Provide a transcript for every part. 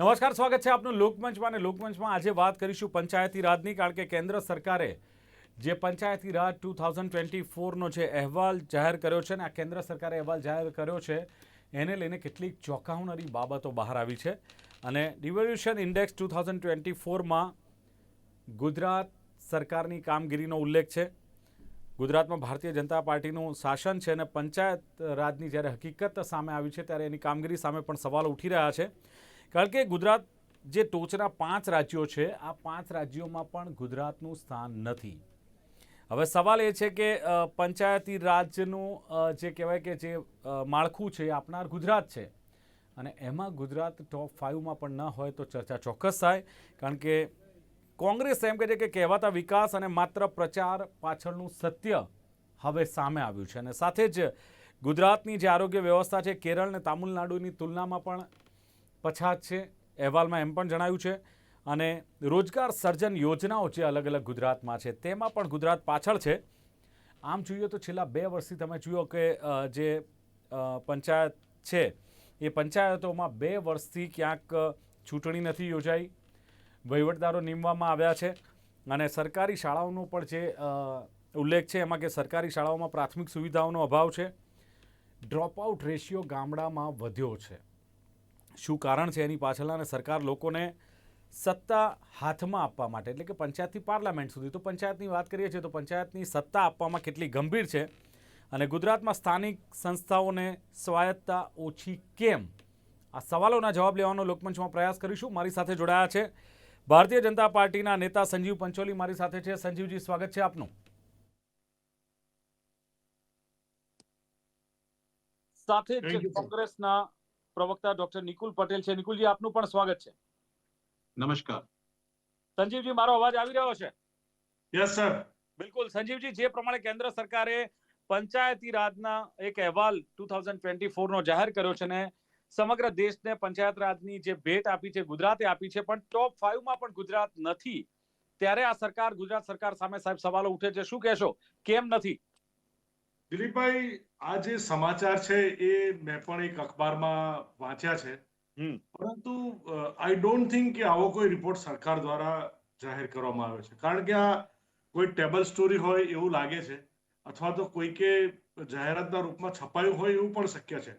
નમસ્કાર, સ્વાગત છે આપનું લોકમંચમાં અને લોકમંચમાં આજે વાત કરીશું પંચાયતી રાજની, કારણ કે કેન્દ્ર સરકારે જે Panchayati Raj two thousand twenty ફોરનો જે અહેવાલ જાહેર કર્યો છે અને આ કેન્દ્ર સરકારે અહેવાલ જાહેર કર્યો છે, એને લઈને કેટલીક ચોંકાવનારી બાબતો બહાર આવી છે. અને revolution index two thousand twenty ફોરમાં Gujarat સરકારની કામગીરીનો ઉલ્લેખ છે. ગુજરાતમાં ભારતીય જનતા પાર્ટીનું શાસન છે અને પંચાયત રાજની જ્યારે હકીકત સામે આવી છે, ત્યારે એની કામગીરી સામે પણ સવાલ ઉઠી રહ્યા છે. કારણ કે ગુજરાત જે ટોચના પાંચ રાજ્યો છે, આ પાંચ રાજ્યોમાં પણ ગુજરાતનું સ્થાન નથી. હવે સવાલ એ છે કે પંચાયતી રાજનું જે કહેવાય કે જે માળખું છે એ આપનાર ગુજરાત છે. અને એમાં ગુજરાત ટોપ ફાઇવમાં પણ ન હોય તો ચર્ચા ચોક્કસ થાય. કારણ કે કોંગ્રેસ એમ કહે છે કે કહેવાતા વિકાસ અને માત્ર પ્રચાર પાછળનું સત્ય હવે સામે આવ્યું છે. અને સાથે જ ગુજરાતની જે આરોગ્ય વ્યવસ્થા છે, કેરળ અને તામિલનાડુની તુલનામાં પણ પછાત છે, અહેવાલમાં એમ પણ જણાવ્યું છે. અને રોજગાર સર્જન યોજનાઓ જે અલગ અલગ ગુજરાતમાં છે, તેમાં પણ ગુજરાત પાછળ છે. આમ જોઈએ તો છેલ્લા બે વર્ષથી તમે જુઓ કે જે પંચાયત છે, એ પંચાયતોમાં બે વર્ષથી ક્યાંક ચૂંટણી નથી યોજાઈ. વહીવટદારો નીમવામાં આવ્યા છે. અને સરકારી શાળાઓનો પણ જે ઉલ્લેખ છે, એમાં કે સરકારી શાળાઓમાં પ્રાથમિક સુવિધાઓનો અભાવ છે. ડ્રોપઆઉટ રેશિયો ગામડામાં વધ્યો છે. શું કારણ છે એની પાછળના અને સરકાર લોકોને સત્તા હાથમાં આપવા માટે? એટલે કે પંચાયતથી પાર્લામેન્ટ સુધી. તો પંચાયતની વાત કરીએ છીએ તો પંચાયતની સત્તા આપવામાં કેટલી ગંભીર છે? અને ગુજરાતમાં સ્થાનિક સંસ્થાઓને સ્વાયત્તતા ઓછી કેમ? આ સવાલોના જવાબ લેવાનો લોકમંચમાં પ્રયાસ કરીશું. મારી સાથે જોડાયા છે ભારતીય જનતા પાર્ટીના નેતા સંજીવ પંચોલી. મારી સાથે છે સંજીવજી સ્વાગત છે આપનું. સાથે જ. કોંગ્રેસના પ્રવક્તા ડોક્ટર નિકુલ પટેલ છે. નિકુલજી આપનું પણ સ્વાગત છે. નમસ્કાર. સંજીવજી મારો અવાજ આવી રહ્યો છે? યસ સર બિલકુલ. સંજીવજી જે પ્રમાણે કેન્દ્ર સરકારે પંચાયતી રાજના એક અહેવાલ ટુ થાઉઝન્ડ ટ્વેન્ટી જાહેર કર્યો છે ને સમગ્ર દેશને પંચાયત રાજની જે ભેટ આપી છે ગુજરાતે આપી છે પણ ટોપ ફાઈવમાં પણ ગુજરાત નથી. ત્યારે આ સરકાર ગુજરાત સરકાર સામે સાહેબ સવાલો ઉઠે છે. શું કહેશો? કેમ નથી? દિલીપભાઈ આ જે સમાચાર છે એ મેં પણ એક અખબારમાં વાંચ્યા છે. પરંતુ આઈ ડોન્ટ થિંક કે આવો કોઈ રિપોર્ટ સરકાર દ્વારા જાહેર કરવામાં આવ્યો છે. કારણ કે આ કોઈ ટેબલ સ્ટોરી હોય એવું લાગે છે અથવા તો કોઈકે જાહેરાતના રૂપમાં છપાયું હોય એવું પણ શક્ય છે.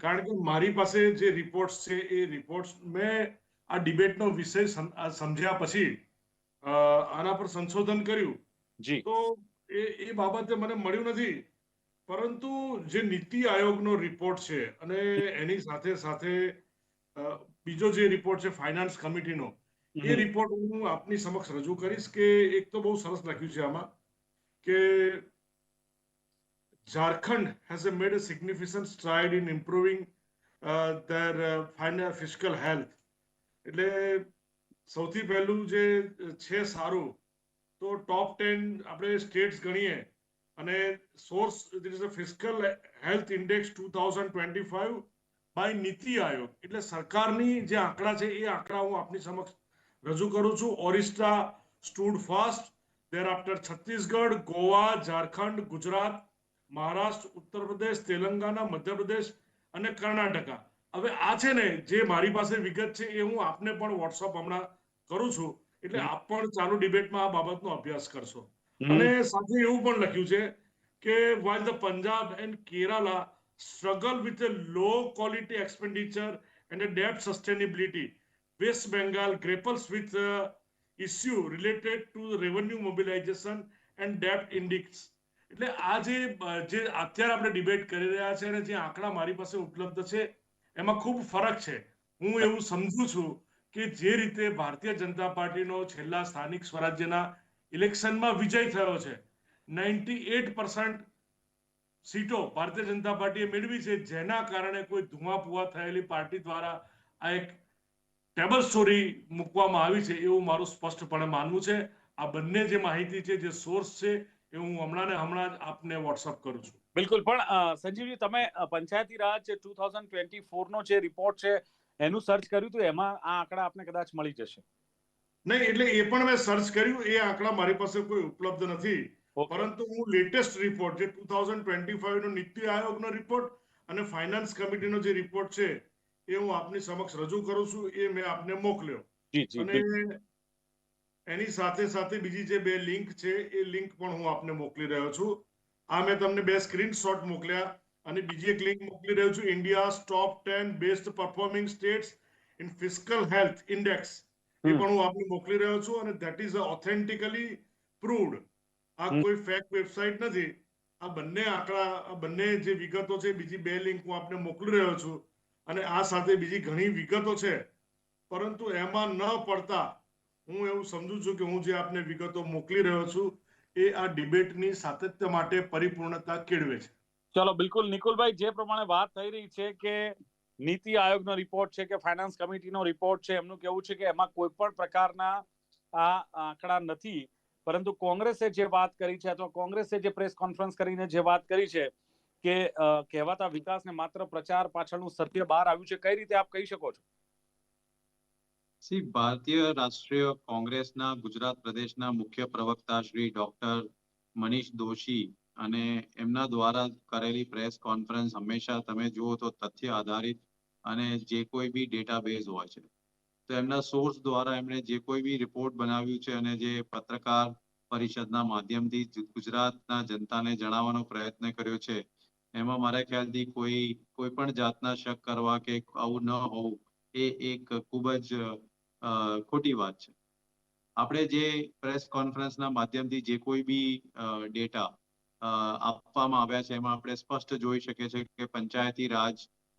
કારણ કે મારી પાસે જે રિપોર્ટ્સ છે એ રિપોર્ટ્સ મેં આ ડિબેટનો વિષય સમજ્યા પછી આના પર સંશોધન કર્યું. જી. તો એ એ બાબતે મને મળ્યું નથી. પરંતુ જે નીતિ આયોગનો રિપોર્ટ છે અને એની સાથે સાથે બીજો જે રિપોર્ટ છે ફાઇનાન્સ કમિટીનો એ રિપોર્ટ હું આપની સમક્ષ રજૂ કરીશ કે એક તો બહુ સરસ લખ્યું છે આમાં કે Jharkhand has made a significant stride in improving uh, their uh, final fiscal health. એટલે સૌથી પહેલું જે છે સારું તો ટોપ ટેન આપણે સ્ટેટ્સ ગણીએ અને source it is a fiscal health index two thousand twenty five by NITI Aayog. એટલે સરકારની જે આંકડા છે એ આંકડા હું આપની સમક્ષ રજૂ કરું છું. Orissa stood first thereafter Chhattisgarh Goa Jharkhand Gujarat Maharashtra Uttar Pradesh Telangana Madhya Pradesh અને કર્ણાટકા હવે આ છે ને જે મારી પાસે વિગત છે એ હું આપને પણ વોટ્સઅપ હમણાં કરું છું. એટલે આપ પણ ચાલુ ડિબેટમાં આ બાબતનો અભ્યાસ કરશો. અને સાથે એવું પણ લખ્યું છે કે Kerala struggle with a low quality expenditure and a debt sustainability, West Bengal grapples with the issue related to the revenue mobilization and debt index. એટલે આ જે જે અત્યારે આપણે ડિબેટ કરી રહ્યા છે અને જે આંકડા મારી પાસે ઉપલબ્ધ છે એમાં ખૂબ ફરક છે હું એવું સમજુ છું કે જે રીતે ભારતીય જનતા પાર્ટીનો છેલ્લા સ્થાનિક સ્વરાજ્યના ઇલેક્શનમાં વિજય થયો છે. નાઇન્ટી એટ સીટો ભારતીય જનતા પાર્ટીએ મેળવી છે. જેના કારણે કોઈ ધુમાપુવા થયેલી પાર્ટી દ્વારા આ એક ટેબલ સ્ટોરી મૂકવામાં આવી છે એવું મારું સ્પષ્ટપણે માનવું છે. આ બંને જે માહિતી છે, જે સોર્સ છે, એ હું હમણાં ને હમણાં જ આપને વોટ્સઅપ કરું છું. બિલકુલ. પણ સંજીવજી, તમે Panchayati Raj two thousand twenty ફોરનો જે રિપોર્ટ છે, એનું સર્ચ કર્યું હતું એમાં આ આંકડા આપને કદાચ મળી જશે. નહીં એટલે એ પણ મેં સર્ચ કર્યું એ આંકડા મારી પાસે કોઈ ઉપલબ્ધ નથી. પરંતુ હું લેટેસ્ટ રિપોર્ટ જે ટુ થાઉઝન્ડ ટ્વેન્ટી ફાઈવ નો નીતિ આયોગનો રિપોર્ટ અને ફાઇનાન્સ કમિટીનો જે રિપોર્ટ છે એ હું આપની સમક્ષ રજૂ કરું છું એ મેં આપને મોકલ્યો. અને એની સાથે સાથે બીજી જે બે લિંક છે એ લિંક પણ હું આપને મોકલી રહ્યો છું. આ મેં તમને બે સ્ક્રીનશોટ મોકલ્યા અને બીજી એક લિંક મોકલી રહ્યો છું India top ten best performing states in fiscal health index એ પણ હું આપને મોકલી રહ્યો છું અને ધેટ ઇઝ ઓથેન્ટિકલી પ્રૂવડ આ કોઈ ફેક વેબસાઇટ નથી. આ બંને આંકડા આ બંને જે વિગતો છે બીજી બે લિંક હું આપને મોકલી રહ્યો છું. અને આ સાથે બીજી ઘણી વિગતો છે. પરંતુ એમાં ન પડતા હું એવું સમજુ છું કે હું જે આપને વિગતો મોકલી રહ્યો છું એ આ ડિબેટની સાતત્ય માટે પરિપૂર્ણતા કેળવે છે. ચલો બિલકુલ. નિકુલભાઈ જે પ્રમાણે વાત થઈ રહી છે કે નીતિ આયોગનો રિપોર્ટ છે કે ફાઇનાન્સ કમિટીનો રિપોર્ટ છે, એમનું કેવું છે કે એમાં કોઈ પણ પ્રકારના આ આંકડા નથી. પરંતુ કોંગ્રેસે જે વાત કરી છે અથવા કોંગ્રેસે જે પ્રેસ કોન્ફરન્સ કરીને જે વાત કરી છે કે કહેવાતા વિકાસને માત્ર પ્રચાર પાછળનું સત્ય બહાર આવ્યું છે, કઈ રીતે આપ કહી શકો છો? ભારતીય રાષ્ટ્રીય કોંગ્રેસના ગુજરાત પ્રદેશના મુખ્ય પ્રવક્તા શ્રી ડોક્ટર મનીષ દોશી અને એમના દ્વારા કરેલી પ્રેસ કોન્ફરન્સ હંમેશા તમે જુઓ તો તથ્ય આધારિત અને જે કોઈ બી ડેટાબેઝ હોય છે. તો એમના સોર્સ દ્વારા એમણે જે કોઈ બી રિપોર્ટ બનાવ્યું છે અને જે પત્રકાર પરિષદના માધ્યમથી ગુજરાતના જનતાને જણાવવાનો પ્રયત્ન કર્યો છે, એમાં મારા ખ્યાલથી કોઈ કોઈ પણ જાતના શક કરવા કે આવું ન હોવું, એ એક ખૂબ જ ખોટી વાત છે. આપણે જે પ્રેસ કોન્ફરન્સના માધ્યમથી જે કોઈ બી ડેટા આપવામાં આવ્યા છે, એમાં આપણે સ્પષ્ટ જોઈ શકીએ છીએ કે પંચાયતી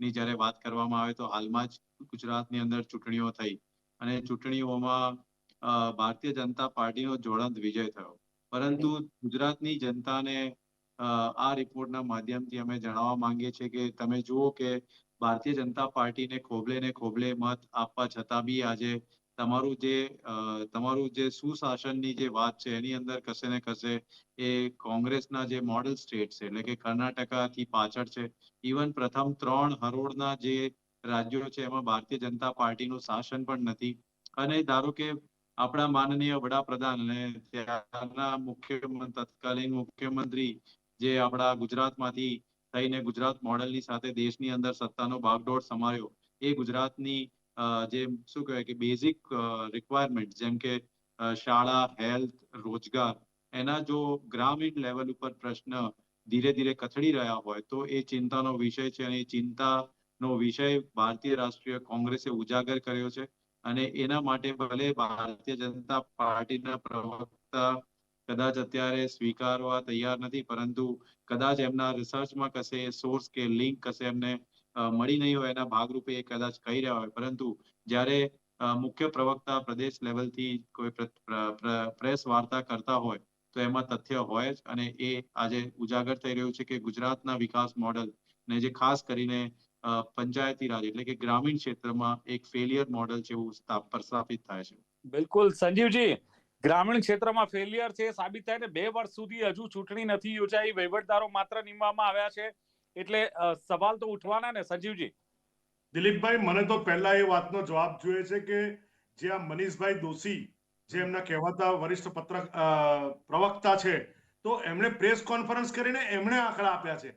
રાજની જ્યારે વાત કરવામાં આવે તો હાલમાં જ ગુજરાતની અંદર ચૂંટણીઓ થઈ અને ચૂંટણીઓમાં ભારતીય જનતા પાર્ટીનો જોડંત વિજય થયો. પરંતુ ગુજરાતની જનતાને આ રિપોર્ટના માધ્યમથી અમે જણાવવા માંગીએ છીએ કે તમે જુઓ કે ભારતીય જનતા પાર્ટીને ખોબલે ને ખોબલે મત આપવા છતાં બી આજે તમારું જે તમારું જે સુશાસનની જે વાત છે, એની અંદર કશે ને કશે એ કોંગ્રેસના જે મોડલ સ્ટેટ છે, એટલે કે કર્ણાટકાથી પાછળ છે. ઇવન પ્રથમ ત્રણ હરોળના જે રાજ્યો છે, એમાં ભારતીય જનતા પાર્ટીનું શાસન પણ નથી. અને ધારો કે આપણા માનનીય વડાપ્રધાન અને ત્યારના મુખ્યમંત્રી, તત્કાલીન મુખ્યમંત્રી જે આપણા ગુજરાતમાંથી થઈને ગુજરાત મોડલની સાથે દેશની અંદર સત્તાનો બાગડોળ સમાયો એ ગુજરાતની જે શું કહેવાય કે બેઝિક રિક્વાયરમેન્ટ જેમ કે શાળા હેલ્થ રોજગાર એના જો ગ્રામીણ લેવલ ઉપર પ્રશ્ન ધીરે ધીરે કથળી રહ્યા હોય તો એ ચિંતાનો વિષય છે અને એ ચિંતાનો વિષય ભારતીય રાષ્ટ્રીય કોંગ્રેસે ઉજાગર કર્યો છે અને એના માટે ભલે ભારતીય જનતા પાર્ટીના પ્રવક્તા કદાચ અત્યારે સ્વીકારવા તૈયાર નથી પરંતુ કદાચ એમના રિસર્ચમાં કશે સોર્સ કે લિંક કશે એમને મળી નહીં હોય એના ભાગરૂપે એ કદાચ કહી રહ્યા હોય. પરંતુ જ્યારે મુખ્ય પ્રવક્તા પ્રદેશ લેવલથી કોઈ પ્ર- પ્ર- પ્ર- પ્રેસ વાર્તા કરતા હોય, તો એમાં તથ્ય હોય જ અને એ આજે ઉજાગર થઈ રહ્યું છે કે ગુજરાતના વિકાસ મોડલ ને જે ખાસ કરીને પંચાયતી રાજ એટલે કે ગ્રામીણ ક્ષેત્રમાં એક ફેલિયર મોડલ છે એવું સ્થા- પ્રસ્થાપિત થાય છે. બિલકુલ. સંજીવજી, ગ્રામીણ ક્ષેત્રમાં ફેલિયર છે સાબિત થાય ને બે વર્ષ સુધી હજુ ચૂંટણી નથી યોજાઈ. વહીવટદારો માત્ર નીમવામાં આવ્યા છે. એટલે સવાલ તો ઉઠવાના ને સંજીવજી? દિલીપભાઈ મને તો પહેલા એ વાતનો જવાબ જોઈએ છે કે જે આ મનીષભાઈ દોશી જે એમના કહેવાતા વરિષ્ઠ પત્રક પ્રવક્તા છે તો એમણે પ્રેસ કોન્ફરન્સ કરીને એમણે આંકડા આપ્યા છે.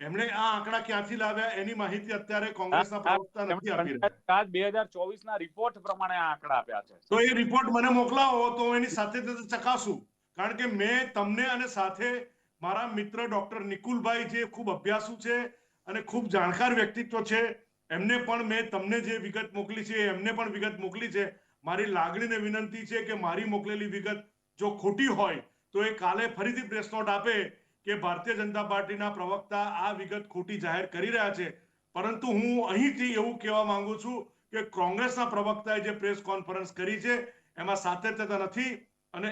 એમણે આ આંકડા ક્યાંથી લાવ્યા એની માહિતી અત્યારે કોંગ્રેસના પ્રવક્તા નથી આપી રહ્યા. બે હજાર ચોવીસ ના રિપોર્ટ પ્રમાણે આ આંકડા આપ્યા છે. તો એ રિપોર્ટ મને મોકલાવો તો એની સાથે સાથે ચકાસું. કારણ કે મેં તમને અને સાથે મારા મિત્ર ડોક્ટર નિકુલભાઈ જે ખૂબ અભ્યાસુ છે અને ખૂબ જાણકાર વ્યક્તિત્વ છે, એમને પણ મેં તમને જે વિગત મોકલી છે, એમને પણ વિગત મોકલી છે. મારી લાગણીને વિનંતી છે કે મારી મોકલેલી વિગત જો ખોટી હોય, તો એ કાલે ફરીથી પ્રેસ નોટ આપે કે ભારતીય જનતા પાર્ટીના પ્રવક્તા આ વિગત ખોટી જાહેર કરી રહ્યા છે. પરંતુ હું અહીંથી એવું કહેવા માંગુ છું કે કોંગ્રેસના પ્રવક્તાએ જે પ્રેસ કોન્ફરન્સ કરી છે, એમાં સાતત્યતા નથી અને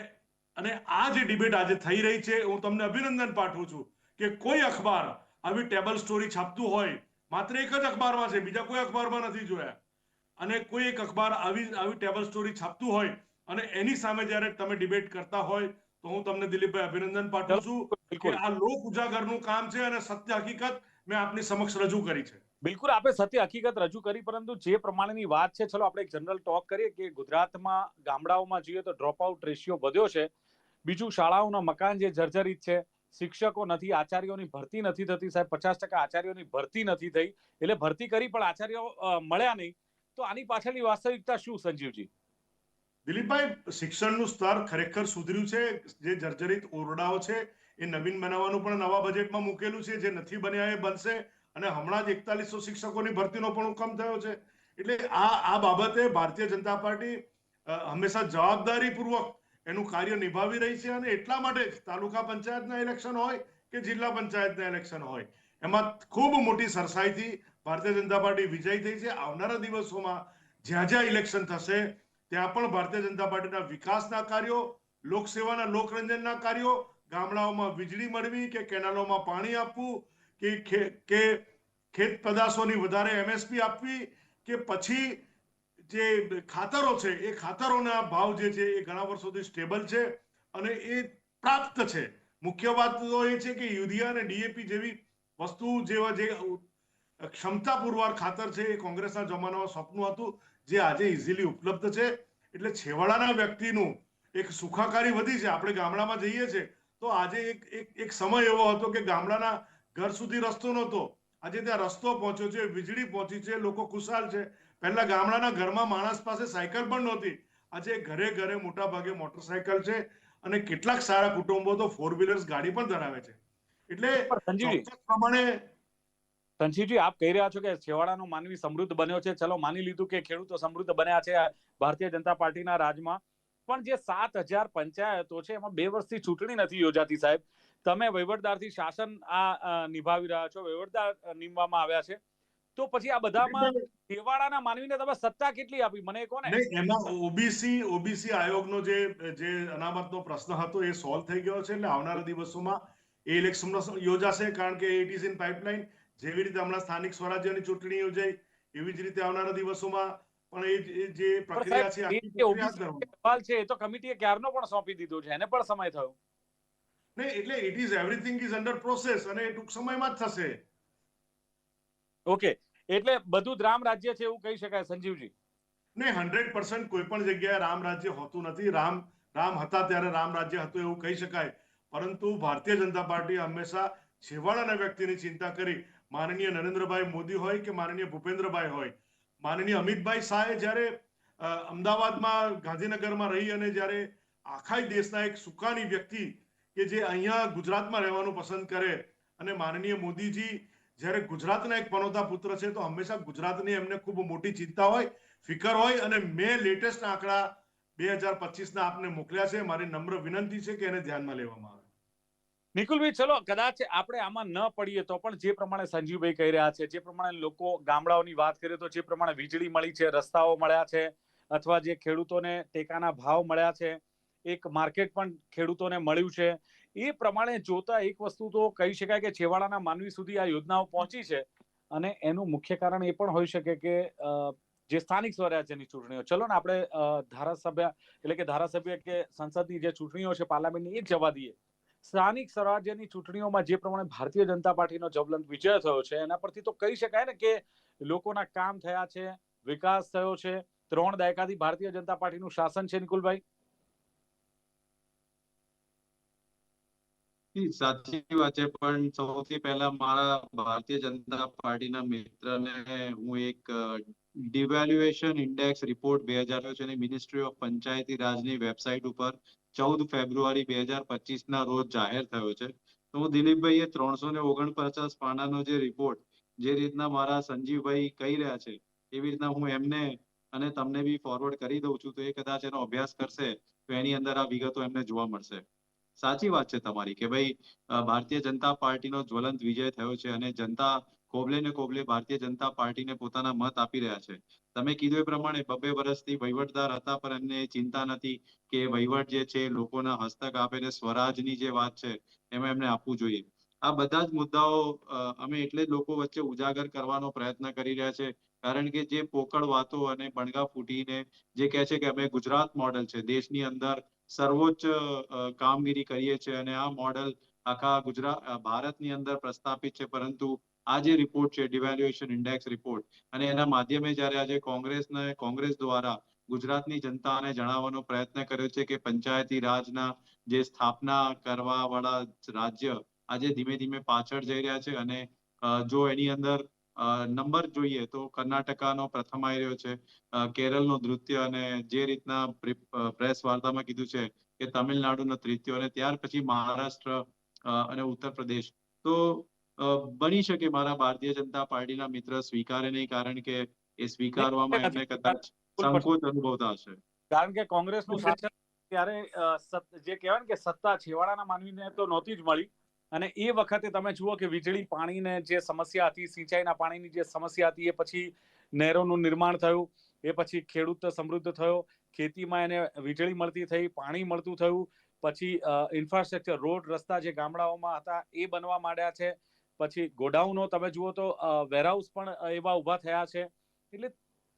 અને આ જે ડિબેટ આજે થઈ રહી છે હું તમને અભિનંદન પાઠવું છું કે કોઈ અખબાર આવી ટેબલ સ્ટોરી છાપતું હોય માત્ર એક જ અખબારમાં છે બીજા કોઈ અખબારમાં નથી જોયા. અને કોઈ એક અખબાર આવી આવી ટેબલ સ્ટોરી છાપતું હોય અને એની સામે જ્યારે તમે ડિબેટ કરતા હોય તો હું તમને દિલીપભાઈ અભિનંદન પાઠવું છું કે આ લોક ઉજાગરનું કામ છે અને સત્ય હકીકત મેં આપની સમક્ષ રજૂ કરી છે. બિલકુલ આપણે સત્ય હકીકત રજૂ કરી પરંતુ જે પ્રમાણેની વાત છે ચલો આપણે એક જનરલ ટોક કરીએ કે ગુજરાતમાં ગામડાઓમાં જોઈએ તો ડ્રોપ આઉટ રેશિયો વધ્યો છે. બીજું શાળાઓના મકાન જે જર્જરિત છે, શિક્ષકો નથી, આચાર્યોની ભરતી નથી થતી સાહેબ, પચાસ ટકા આચાર્યોની ભરતી નથી થઈ, એટલે ભરતી કરી પણ આચાર્યો મળ્યા નહીં. તો આની પાછળની વાસ્તવિકતા શું સંજીવજી? દિલીપભાઈ, શિક્ષણનું સ્તર ખરેખર સુધર્યું છે, જે જર્જરિત ઓરડાઓ છે, એ નવીન બનાવવાનું પણ નવા બજેટમાં મૂકેલું છે, જે નથી બન્યા એ બનશે, અને હમણાં જ એકતાલીસો શિક્ષકોની ભરતીનો પણ હુકમ થયો છે. એટલે આ આ બાબતે ભારતીય જનતા પાર્ટી હંમેશા જવાબદારીપૂર્વક એનું કાર્ય નિભાવી રહી છે અને એટલા માટે જ તાલુકા પંચાયતના ઇલેક્શન હોય કે જિલ્લા પંચાયતના ઇલેક્શન હોય. એમાં ખૂબ મોટી સરસાઈથી ભારતીય જનતા પાર્ટી વિજય થઈ છે. આવનારા દિવસોમાં જ્યાં જ્યાં ઇલેક્શન થશે, ત્યાં પણ ભારતીય જનતા પાર્ટીના વિકાસના કાર્યો, લોકસેવાના લોકરંજનના કાર્યો, ગામડાઓમાં વીજળી મળવી કે કેનાલોમાં પાણી આપવું, કે ખેત પેદાશોની વધારે એમએસપી આપવી, કે પછી જે ખાતરો છે, એ ખાતરોના ભાવ જે છે, એ ઘણા વર્ષોથી સ્ટેબલ છે અને એ પ્રાપ્ત છે. મુખ્ય વાત તો એ છે કે યુરિયા અને ડીએપી જેવી વસ્તુ જેવા જે ક્ષમતા પુરવાર ખાતર છે, એ કોંગ્રેસના જમાનામાં સપનું હતું, જે આજે ઇઝીલી ઉપલબ્ધ છે. એટલે છેવાડાના વ્યક્તિનું એક સુખાકારી વધી છે. આપણે ગામડામાં જઈએ છે, તો આજે એક એક એક સમય એવો હતો કે ગામડાના ઘર સુધી રસ્તો નહોતો. આજે ત્યાં રસ્તો પહોંચ્યો છે, વીજળી પહોંચી છે, લોકો ખુશાલ છે. પહેલા ગામડાના ઘરમાં માણસ પાસે સાયકલ પણ નહોતી. આજે ઘરે ઘરે મોટા ભાગે મોટરસાયકલ છે અને કેટલાક સારા કુટુંબો તો ફોર વ્હીલર્સ ગાડી પણ ધરાવે છે. એટલે પ્રમાણે સંજીવજી આપ કહી રહ્યા છો કે છેવાડાનો માનવી સમૃદ્ધ બન્યો છે. ચલો માની લીધું કે ખેડૂતો સમૃદ્ધ બન્યા છે ભારતીય જનતા પાર્ટીના રાજમાં. પણ જે સાત હજાર પંચાયતો છે એમાં બે વર્ષથી ચૂંટણી નથી યોજાતી સાહેબ. તમે વહીવટદારથી શાસન આ નિભાવી રહ્યા છો. વહીવટદાર નીમવામાં આવ્યા છે. તો પછી આ બધામાં દેવાડાના માનવીને તમે સત્તા કેટલી આપી? મને કોને? નહીં એમાં ઓબીસી ઓબીસી આયોગનો જે જે અનામતનો પ્રશ્ન હતો એ સોલ્વ થઈ ગયો છે એટલે આવનારા દિવસોમાં એ ઇલેક્શન યોજાશે કારણ કે ઇટ ઇઝ ઇન પાઇપલાઇન જેવી રીતે હમણાં સ્થાનિક સ્વરાજ્યની ચૂંટણી યોજાઈ એવી જ રીતે આવનારા દિવસોમાં પણ એ જે પ્રક્રિયા છે. અહેવાલ છે એ તો કમિટીએ ક્યારનો પણ સોંપી દીધો છે? એને પણ સમય થયો. નહીં એટલે it is everything is under process અને ટૂંક સમયમાં જ થશે. ઓકે એટલે બધું રામ રાજ્ય છે એવું કહી શકાય, સંજીવજી. ને હંડ્રેડ પર્સન્ટ કોઈ પણ જગ્યાએ રામ રાજ્ય હોતું નથી. રામ રામ હતા ત્યારે રામ રાજ્ય હતું એવું કહી શકાય. પરંતુ ભારતીય જનતા પાર્ટી હંમેશા છેવાડાના વ્યક્તિની ચિંતા કરી. માનનીય નરેન્દ્રભાઈ મોદી હોય કે માનનીય ભૂપેન્દ્રભાઈ હોય? માનનીય અમિતભાઈ શાહે જ્યારે અમદાવાદમાં ગાંધીનગરમાં રહી અને જ્યારે આખા દેશના એક સુકાની વ્યક્તિ કે જે અહીંયા ગુજરાતમાં રહેવાનું પસંદ કરે અને માનનીય મોદીજી જ્યારે ગુજરાતના એક પનોતા પુત્ર છે, તો હંમેશા ગુજરાતની એમને ખૂબ મોટી ચિંતા હોય, ફિકર હોય અને મેં લેટેસ્ટ આંકડા બે હજાર પચીસના આપને મોકલ્યા છે. મારી નમ્ર વિનંતી છે કે એને ધ્યાનમાં લેવામાં આવે. નિકુલભાઈ, ચલો, કદાચ આપણે આમાં ન પડીએ તો પણ જે પ્રમાણે સંજીવભાઈ કહી રહ્યા છે, જે પ્રમાણે લોકો ગામડાઓની વાત કરીએ તો જે પ્રમાણે વીજળી મળી છે, રસ્તાઓ મળ્યા છે, અથવા જે ખેડૂતોને ટેકાના ભાવ મળ્યા છે એક માર્કેટ પણ ખેડૂતોને મળ્યું છે. એ પ્રમાણે જોતા એક વસ્તુ તો કહી શકાય કે છેવાડાના માનવી સુધી આ યોજનાઓ પહોંચી છે અને એનું મુખ્ય કારણ એ પણ હોઈ શકે કે જે સ્થાનિક સ્વરાજ્યની ચૂંટણીઓ. ચલો ને આપણે ધારાસભ્ય એટલે કે ધારાસભ્ય કે સંસદની જે ચૂંટણીઓ છે પાર્લામેન્ટની, એ જવા દઈએ. સ્થાનિક સ્વરાજ્યની ચૂંટણીઓમાં જે પ્રમાણે ભારતીય જનતા પાર્ટીનો જવલંત વિજય થયો છે, એના પરથી તો કહી શકાય ને કે લોકોના કામ થયા છે, વિકાસ થયો છે. ત્રણ દાયકાથી ભારતીય જનતા પાર્ટીનું શાસન છે નિકુલભાઈ. સાચી વાત છે, પણ સૌથી પહેલા મારા ભારતીય જનતા પાર્ટીના મિત્રને હું એક ડિવેલ્યુએશન ઇન્ડેક્સ રિપોર્ટ બે હજાર છે અને મિનિસ્ટ્રી ઓફ પંચાયતી રાજની વેબસાઇટ ઉપર ચૌદ ફેબ્રુઆરી બે હજાર પચીસ ના રોજ જાહેર થયો છે. તો હું દિલીપભાઈ એ ત્રણસો ને ઓગણપચાસ પાનાનો જે રિપોર્ટ જે રીતના મારા સંજીવભાઈ કહી રહ્યા છે, એવી રીતના હું એમને અને તમને બી ફોરવર્ડ કરી દઉં છું, તો એ કદાચ એનો અભ્યાસ કરશે, તો એની અંદર આ વિગતો એમને જોવા મળશે. સાચી વાત છે તમારી કે ભાઈ ભારતીય જનતા પાર્ટીનો જ્વલંત વિજય થયો છે અને જનતા કોબલે ને કોબલે ભારતીય જનતા પાર્ટીને પોતાના મત આપી રહ્યા છે. તમે કીધું એ પ્રમાણે બબે વર્ષથી વહીવટદાર હતા પણ એમને ચિંતા નથી કે વહીવટ જે છે લોકોના હસ્તક આપે ને સ્વરાજની જે વાત છે એમાં એમને આપવું જોઈએ. આ બધા જ મુદ્દાઓ અમે એટલે જ લોકો વચ્ચે ઉજાગર કરવાનો પ્રયત્ન કરી રહ્યા છે કારણ કે જે પોકળ વાતો અને બણગા ફૂટીને જે કહે છે કે અમે ગુજરાત મોડેલ છે, દેશની અંદર સર્વોચ્ચ કામગીરી કરીએ છીએ અને આ મોડેલ આખા ગુજરાત ભારતની અંદર પ્રસ્થાપિત છે. પરંતુ આ જે રિપોર્ટ છે ડિવેલ્યુએશન ઇન્ડેક્સ રિપોર્ટ અને એના માધ્યમે જ્યારે આજે કોંગ્રેસને, કોંગ્રેસ દ્વારા ગુજરાતની જનતાને જણાવવાનો પ્રયત્ન કર્યો છે કે પંચાયતી રાજના જે સ્થાપના કરવા વાળા રાજ્ય આજે ધીમે ધીમે પાછળ જઈ રહ્યા છે અને જો એની અંદર નંબર જોઈએ તો કર્ણાટકાનો પ્રથમ આવી રહ્યો છે. કેરળનો નૃત્ય અને જે રીતના પ્રેસ વાર્તામાં કીધું છે કે તમિલનાડુનો તૃતીયો અને ત્યાર પછી મહારાષ્ટ્ર અને ઉત્તર પ્રદેશ. તો બની શકે મારા ભારતીય જનતા પાર્ટીના મિત્ર સ્વીકારે નહીં કારણ કે એ સ્વીકારવામાં એમને કદાચ સંકોચ અનુભવતા હશે. કારણ કે કોંગ્રેસનું શાસન ત્યારે જે કહેવાય ને કે સત્તા છેવાડાના માનવીને તો નહોતી જ મળી. અને એ વખતે તમે જુઓ કે વીજળી પાણીને જે સમસ્યા હતી, સિંચાઈના પાણીની જે સમસ્યા હતી, એ પછી નહેરોનું નિર્માણ થયું, એ પછી ખેડૂત સમૃદ્ધ થયો, ખેતીમાં એને વીજળી મળતી થઈ, પાણી મળતું થયું, પછી ઇન્ફ્રાસ્ટ્રક્ચર રોડ, રસ્તા જે ગામડાઓમાં હતા, એ બનવા માંડ્યા છે. પછી ગોડાઉનો તમે જુઓ તો વેરહાઉસ પણ એવા ઊભા થયા છે. એટલે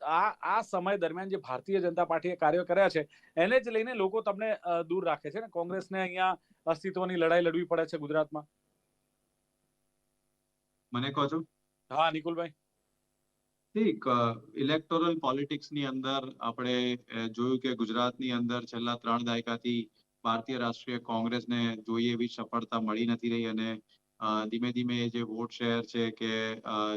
આ આ સમય દરમિયાન જે ભારતીય જનતા પાર્ટીએ કાર્યો કર્યા છે, એને જ લઈને લોકો તમને દૂર રાખે છે ને? કોંગ્રેસને અહીંયા અસ્તિત્વની લડાઈ લડવી પડે છે ગુજરાતમાં. મને કહો છો? હા નિકુલભાઈ. ઠીક ઇલેક્ટોરલ પોલિટિક્સની અંદર આપણે જોયું કે ગુજરાતની અંદર છેલ્લા ત્રણ દાયકાથી ભારતીય રાષ્ટ્રીય કોંગ્રેસને જોઈએ એવી સફળતા મળી નથી રહી અને ધીમે ધીમે જે વોટ શેર છે કે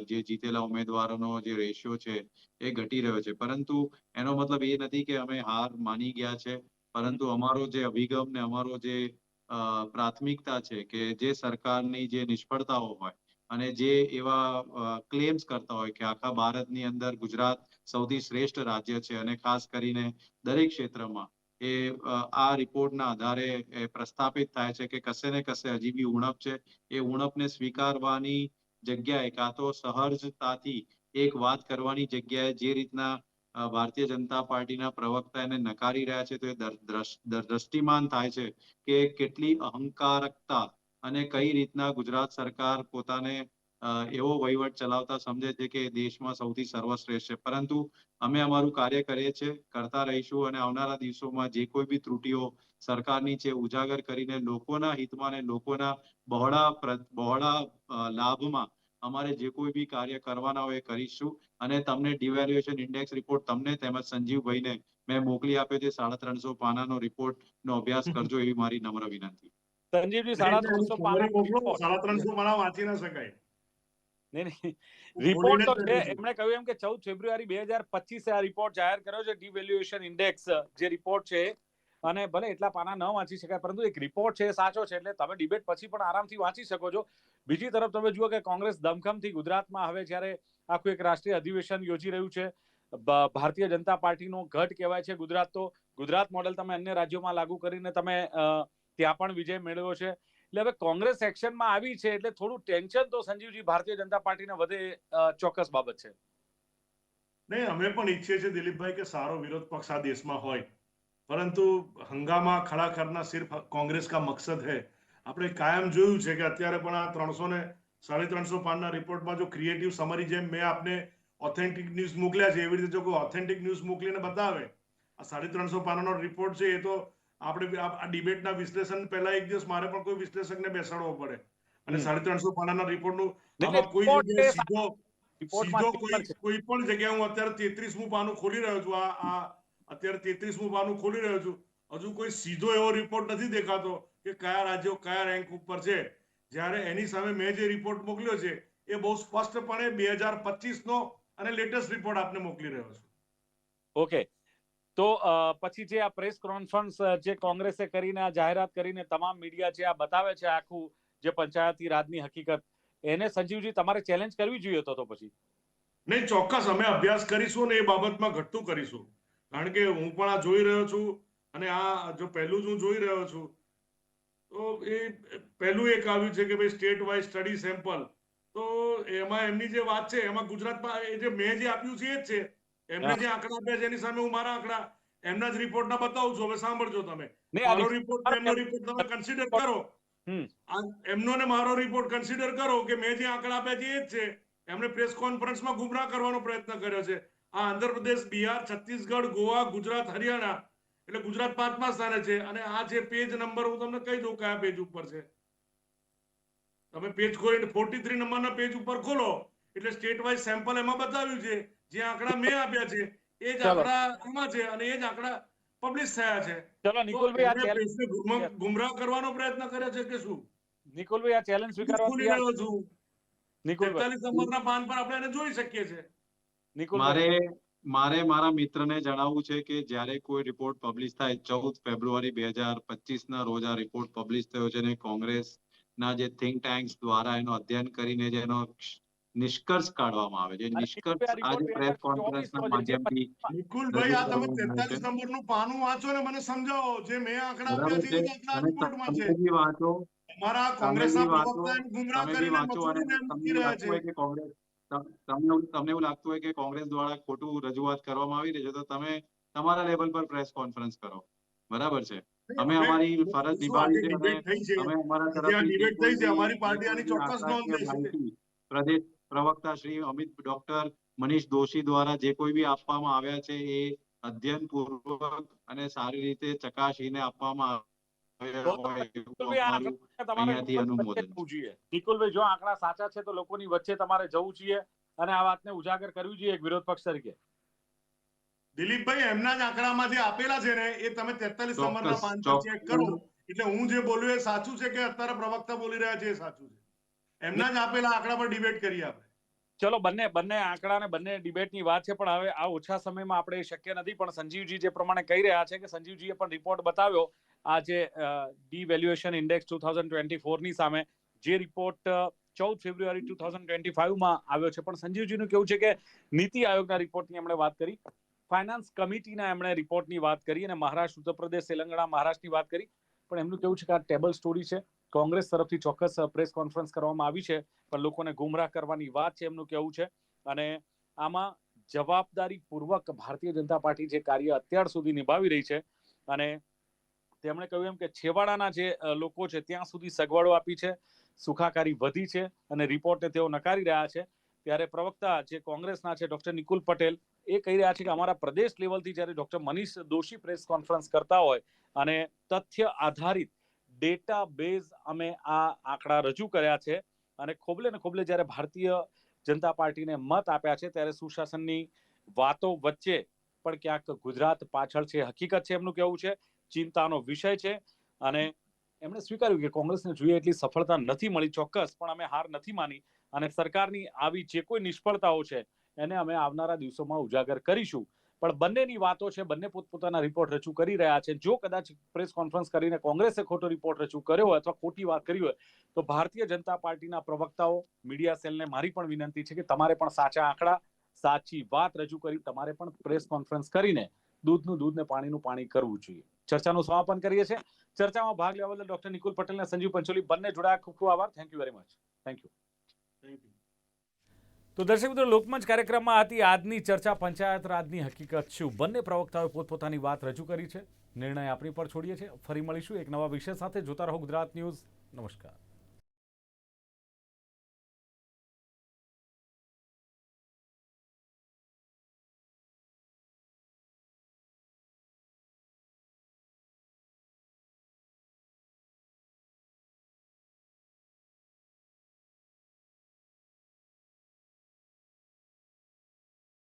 જે જીતેલા ઉમેદવારોનો જે રેશિયો છે એ ઘટી રહ્યો છે. પરંતુ એનો મતલબ એ નથી કે અમે હાર માની ગયા છે. પરંતુ અમારો જે અભિગમ ને અમારો જે પ્રાથમિકતા છે કે જે સરકારની જે નિષ્ફળતાઓ હોય અને જે એવા ક્લેમ્સ કરતા હોય કે આખા ભારતની અંદર ગુજરાત સૌથી શ્રેષ્ઠ રાજ્ય છે અને ખાસ કરીને દરેક ક્ષેત્રમાં એ આ રિપોર્ટના આધારે પ્રસ્થાપિત થાય છે કે કશે ને કશે હજી બી ઉણપ છે. એ ઉણપને સ્વીકારવાની જગ્યાએ કાં તો સહજતાથી એક વાત કરવાની જગ્યાએ જે રીતના ભારતીય જનતા પાર્ટીના પ્રવક્તા એને નકારી રહ્યા છે, તો એ દ્રષ્ટિમાન થાય છે કે કેટલી અહંકારકતા અને કઈ રીતના ગુજરાત સરકાર પોતાને એવો વહીવટ ચલાવતા સમજે છે કે દેશમાં સૌથી સર્વશ્રેષ્ઠ છે. પરંતુ અમે અમારું કાર્ય કરીએ છીએ, કરતા રહીશું અને આવનારા દિવસોમાં જે કોઈ બી ત્રુટીઓ સરકારની છે, ઉજાગર કરીને લોકોના હિતમાં અને લોકોના બહોળા બહોળા લાભમાં અમારે જે કોઈ બી કાર્ય કરવાના હોય એ કરીશું. અને તમને ડિવેલ્યુએશન ઇન્ડેક્સ રિપોર્ટ તમને તેમજ સંજીવભાઈને મેં મોકલી આપ્યો છે સાડા ત્રણસો પાનાનો રિપોર્ટ નો અભ્યાસ કરજો એવી મારી નમ્ર વિનંતી. સંજીવજી સાડા ત્રણસો પાના મોકલો, સાડા ત્રણસો પાના વાંચી ના શકાય. નહીં, નહીં. રિપોર્ટ તો છે એમણે કહ્યું એમ કે ચૌદ ફેબ્રુઆરી બે હજાર પચીસે આ રિપોર્ટ જાહેર કર્યો છે ડિવેલ્યુએશન ઇન્ડેક્સ જે રિપોર્ટ છે. અને ભલે એટલા પાના ન વાંચી શકાય પરંતુ એક રિપોર્ટ છે સાચો છે એટલે તમે ડિબેટ પછી પણ આરામથી વાંચી શકો છો. બીજી તરફ તમે જુઓ કે કોંગ્રેસ દમખમથી ગુજરાતમાં હવે જ્યારે આખું એક રાષ્ટ્રીય અધિવેશન યોજી રહ્યું છે. ભારતીય જનતા પાર્ટીનો ગઢ કહેવાય છે ગુજરાત તો. ગુજરાત મોડેલ તમે અન્ય રાજ્યોમાં લાગુ કરીને તમે ત્યાં પણ વિજય મેળવ્યો છે. એટલે હવે કોંગ્રેસ એક્શનમાં આવી છે એટલે થોડું ટેન્શન તો સંજીવજી, ભારતીય જનતા પાર્ટીને વધે ચોક્કસ બાબત છે. નહીં, અમે પણ ઈચ્છીએ છીએ દિલીપભાઈ કે સારો વિરોધ પક્ષ આ દેશમાં હોય. પરંતુ હંગામા ખડા કરના સિર્ફ કોંગ્રેસ કા મકસદ હે. આપણે કાયમ જોયું છે કે અત્યારે પણ આ ત્રણસો ને સાડી ત્રણસો પાનના રિપોર્ટમાં જો ક્રિએટિવ સમરી જેમ મેં આપને ઓથેન્ટિક ન્યૂઝ મોકલ્યા છે એવી રીતે જો કોઈ ઓથેન્ટિક ન્યૂઝ મોકલીને બતાવે આ સાડી ત્રણસો પાનાનો રિપોર્ટ છે એ તો આપણે આ ડિબેટના વિશ્લેષણ પહેલા એક દિવસ મારે પણ કોઈ વિશ્લેષકને બેસાડવો પડે. અને સાડી ત્રણસો પાનાના રિપોર્ટનું કોઈ સીધો સીધો કોઈ કોઈ પણ જગ્યાએ હું અત્યારે તેત્રીસમું પાનું ખોલી રહ્યો છું આ આ અત્યારે તેત્રીસમું પાનું ખોલી રહ્યો છું. હજુ કોઈ સીધો એવો રિપોર્ટ નથી દેખાતો કે કયા રાજ્યો કયા રેન્ક ઉપર છે. જ્યારે એની સામે મેં જે રિપોર્ટ મોકલ્યો છે એ બહુ સ્પષ્ટપણે બે હજાર નો અને લેટેસ્ટ રિપોર્ટ આપને મોકલી રહ્યો છું. ઓકે તો પછી જે આ પ્રેસ કોન્ફરન્સ જે કોંગ્રેસે કરીને આ જાહેરાત કરીને તમામ મીડિયા જે આ બતાવે છે આખું જે પંચાયતી રાજની હકીકત એને સંજીવજી તમારે ચેલેન્જ કરવી જોઈએ તો તો પછી. નહીં ચોક્કસ અમે અભ્યાસ કરીશું અને એ બાબતમાં ઘટતું કરીશું. કારણ કે હું પણ આ જોઈ રહ્યો છું અને આ જો પહેલું જ હું જોઈ રહ્યો છું તો એ પહેલું એક આવ્યું છે કે ભાઈ સ્ટેટ વાઇઝ સ્ટડી સેમ્પલ તો એમાં એમની જે વાત છે એમાં ગુજરાતમાં એ જે મેં જે આપ્યું છે એ જ છે. એમને જે આંકડા આપ્યા છે એની સામે હું મારા આંકડા. એમના જ રિપોર્ટના બતાવું છું હવે સાંભળજો તમે. મારો રિપોર્ટ ને એમનો રિપોર્ટ તમે કન્સિડર કરો. એમનો ને મારો રિપોર્ટ કન્સિડર કરો કે મેં જે આંકડા આપ્યા છે એ જ છે. એમણે પ્રેસ કોન્ફરન્સમાં ગુમરાહ કરવાનો પ્રયત્ન કર્યો છે. આ આંધ્રપ્રદેશ બિહાર છત્તીસગઢ ગોવા ગુજરાત હરિયાણા એટલે ગુજરાત પાંચમા સ્થાને છે. અને આ જે પેજ નંબર હું તમને કહી દઉં કયા પેજ ઉપર છે. તમે પેજ ખોલીને ફોર્ટી થ્રી નંબરના પેજ ઉપર ખોલો. એટલે સ્ટેટ વાઇઝ સેમ્પલ એમાં બતાવ્યું છે. જે આંકડા મેં આપ્યા છે એ જ આંકડા એમાં છે અને એ જ આંકડા પબ્લિશ થયા છે. ચલો નિકુલભાઈ આ ગુમરાહ કરવાનો પ્રયત્ન કર્યો છે કે શું? નિકુલભાઈ આ ચેલેન્જ સ્વીકારવા છું. નિકુલભાઈ. નંબરના પાન પર આપણે એને જોઈ શકીએ છીએ. નિકુલભાઈ. મારે મારે મારા મિત્રને જણાવવું છે કે જ્યારે કોઈ રિપોર્ટ પબ્લિશ થાય ચૌદ ફેબ્રુઆરી બે હજાર પચીસ ના રોજ આ રિપોર્ટ પબ્લિશ થયો છે અને કોંગ્રેસના જે થિંક ટેન્ક્સ દ્વારા એનો અધ્યયન કરીને જેનો નિષ્કર્ષ કાઢવામાં આવે છે. નિષ્કર્ષ આજે પ્રેસ 2024 કોન્ફરન્સના માધ્યમથી નિકુલભાઈ આ તમે રજૂ તેતાલીસ કરવામાં નંબરનું પાનું વાંચો ને મને સમજાવો. જે મેં આંકડા આપ્યા છે. છે એ આંકડા રિપોર્ટમાં છે. વાંચો. અમારા કોંગ્રેસના પ્રવક્તા ગુમરાહ કરીને વાંચો અને તમને મૂકી રહ્યા છે. કે કોંગ્રેસ તમને એવું- તમને એવું લાગતું હોય કે કોંગ્રેસ દ્વારા ખોટું રજૂઆત કરવામાં આવી રહી છે તો તમે તમારા લેવલ પર પ્રેસ કોન્ફરન્સ કરો. બરાબર છે? અમે અમારી ફરજ નિભાવી અમે અમારા તરફથી અમારી પાર્ટી આની ચોક્કસ નોંધ લેશે. પ્રદેશ પ્રવક્તા શ્રી અમિત ડોક્ટર મનીષ દોશી દ્વારા જે કોઈ બી આપવામાં આવ્યા છે એ અધ્યયન પૂર્વક અને સારી રીતે ચકાસીને આપવામાં નિકુલભાઈ જો આંકડા સાચા છે તો લોકોની વચ્ચે તમારે જવું જોઈએ અને આ વાતને ઉજાગર કરવી જોઈએ એક વિરોધ પક્ષ તરીકે. દિલીપભાઈ એમના જ આંકડામાં જે આપેલા છે ને એ તમે તેતાલીસ નંબરના પાંચ ચેક કરો. એટલે હું જે બોલ્યું એ સાચું છે કે અત્યારે પ્રવક્તા બોલી રહ્યા છે એ સાચું છે? એમના જ આપેલા આંકડા પર ડિબેટ કરીએ આપણે. ચલો, બંને બંને આંકડા ને બંને ડિબેટની વાત છે, પણ હવે આ ઓછા સમયમાં આપણે શક્ય નથી, પણ સંજીવજી જે પ્રમાણે કહી રહ્યા છે કે સંજીવજીએ પણ રિપોર્ટ બતાવ્યો, આ જે devaluation index two thousand twenty ફોરની સામે, જે રિપોર્ટ ચૌદ ફેબ્રુઆરી ટુ થાઉઝન્ડ ટ્વેન્ટી ફાઈવમાં આવ્યો છે. પણ સંજીવજીનું કેવું છે કે નીતિ આયોગના રિપોર્ટની એમણે વાત કરી ફાઇનાન્સ કમિટીના એમણે રિપોર્ટની વાત કરી અને મહારાષ્ટ્ર, ઉત્તર પ્રદેશ, તેલંગાણા, મહારાષ્ટ્રની વાત કરી. પણ એમનું કેવું છે કે આ ટેબલ સ્ટોરી છે. કોંગ્રેસ તરફથી ચોક્કસ પ્રેસ કોન્ફરન્સ કરવામાં આવી છે. પણ લોકોને ગુમરાહ કરવાની વાત છે, એમનું કેવું છે. અને આમાં જવાબદારી પૂર્વક ભારતીય જનતા પાર્ટી જે કાર્ય અત્યાર સુધી નિભાવી રહી છે અને તેમણે કહ્યું એમ કે છેવાડાના જે લોકો છે, ત્યાં સુધી સગવડો આપી છે, સુખાકારી વધી છે અને રિપોર્ટને તેઓ નકારી રહ્યા છે. ત્યારે પ્રવક્તા જે કોંગ્રેસના છે, ડોક્ટર નિકુલ પટેલ એ કહી રહ્યા છે કે અમારા પ્રદેશ લેવલથી જ્યારે doctor Manish Doshi press conference કરતા હોય અને તથ્ય આધારિત ડેટા બેઝ અમે આ આંકડા રજૂ કર્યા છે અને ખોબલે ને ખોબલે જ્યારે ભારતીય જનતા પાર્ટીને મત આપ્યા છે, ત્યારે સુશાસનની વાતો વચ્ચે પણ ક્યાંક ગુજરાત પાછળ છે. હકીકત છે એમનું કેવું છે? ચિંતાનો વિષય છે અને એમણે સ્વીકાર્યું કે કોંગ્રેસને જોઈએ એટલી સફળતા નથી મળી ચોક્કસ, પણ અમે હાર નથી માની અને સરકારની આવી જે કોઈ નિષ્ફળતાઓ છે, એને અમે આવનારા દિવસોમાં ઉજાગર કરીશું. પણ બંનેની વાતો છે, બંને પોતપોતાના રિપોર્ટ રજૂ કરી રહ્યા છે. જો કદાચ પ્રેસ કોન્ફરન્સ કરીને કોંગ્રેસે ખોટો રિપોર્ટ રજૂ કર્યો હોય અથવા ખોટી વાત કરી હોય, તો ભારતીય જનતા પાર્ટીના પ્રવક્તાઓ મીડિયા સેલને મારી પણ વિનંતી છે કે તમારે પણ સાચા આંકડા, સાચી વાત રજૂ કરી, તમારે પણ પ્રેસ કોન્ફરન્સ કરીને દૂધનું દૂધ ને પાણીનું પાણી કરવું જોઈએ. ચર્ચાનું સમાપન કરીએ છીએ. ચર્ચામાં ભાગ લેવા બદલ ડોક્ટર નિકુલ પટેલ અને સંજીવ પંચોલી, બંને જોડાયા. ખૂબ ખૂબ આભાર. Thank you very much thank you thank you. તો દર્શક મિત્રો, લોકમંચ કાર્યક્રમમાં હતી આજની ચર્ચા. પંચાયત રાજની હકીકત શું? બંને પ્રવક્તાઓએ પોતપોતાની વાત રજૂ કરી છે. નિર્ણય આપણી પર છોડીએ છીએ. ફરી મળીશું એક નવા વિષય સાથે. જોતા રહો ગુજરાત ન્યૂઝ. નમસ્કાર.